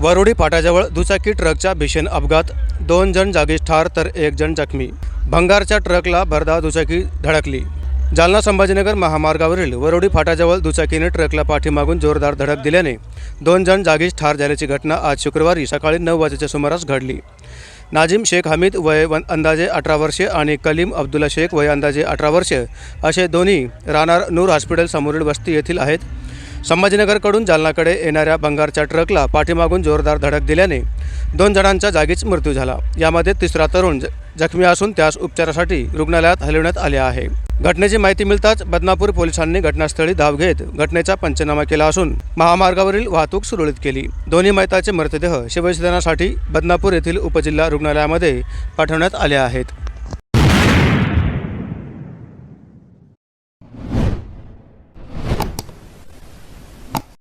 वरुडी फाटाजवळ दुचाकी ट्रकचा भीषण अपघात. दोन जण जागीच ठार तर एक जण जखमी. भंगारच्या ट्रकला भरधाव दुचाकी धडकली. जालना संभाजीनगर महामार्गावरील वरुडी फाटाजवळ दुचाकीने ट्रकला पाठीमागून जोरदार धडक दिल्याने दोन जण जागीच ठार झाल्याची घटना आज शुक्रवारी सकाळी नऊ वाजेच्या सुमारास घडली. नाजिम शेख हमीद वय वन अंदाजे अठरा वर्षे आणि कलीम अब्दुल्ला शेख वय अंदाजे अठरा वर्षे असे दोन्ही राहणार नूर हॉस्पिटल समोरील वस्ती येथील आहेत. संभाजीनगरकडून जालनाकडे येणाऱ्या बंगारच्या ट्रकला पाठीमागून जोरदार धडक दिल्याने दोन जणांचा जागीच मृत्यू झाला. यामध्ये तिसरा तरुण ज- जखमी असून त्यास उपचारासाठी रुग्णालयात हलवण्यात आले आहे. घटनेची माहिती मिळताच बदनापूर पोलिसांनी घटनास्थळी धाव घेत घटनेचा पंचनामा केला असून महामार्गावरील वाहतूक सुरळीत केली. दोन्ही मैताचे मृतदेह शिवसेनासाठी बदनापूर येथील उपजिल्हा रुग्णालयामध्ये पाठवण्यात आले आहेत.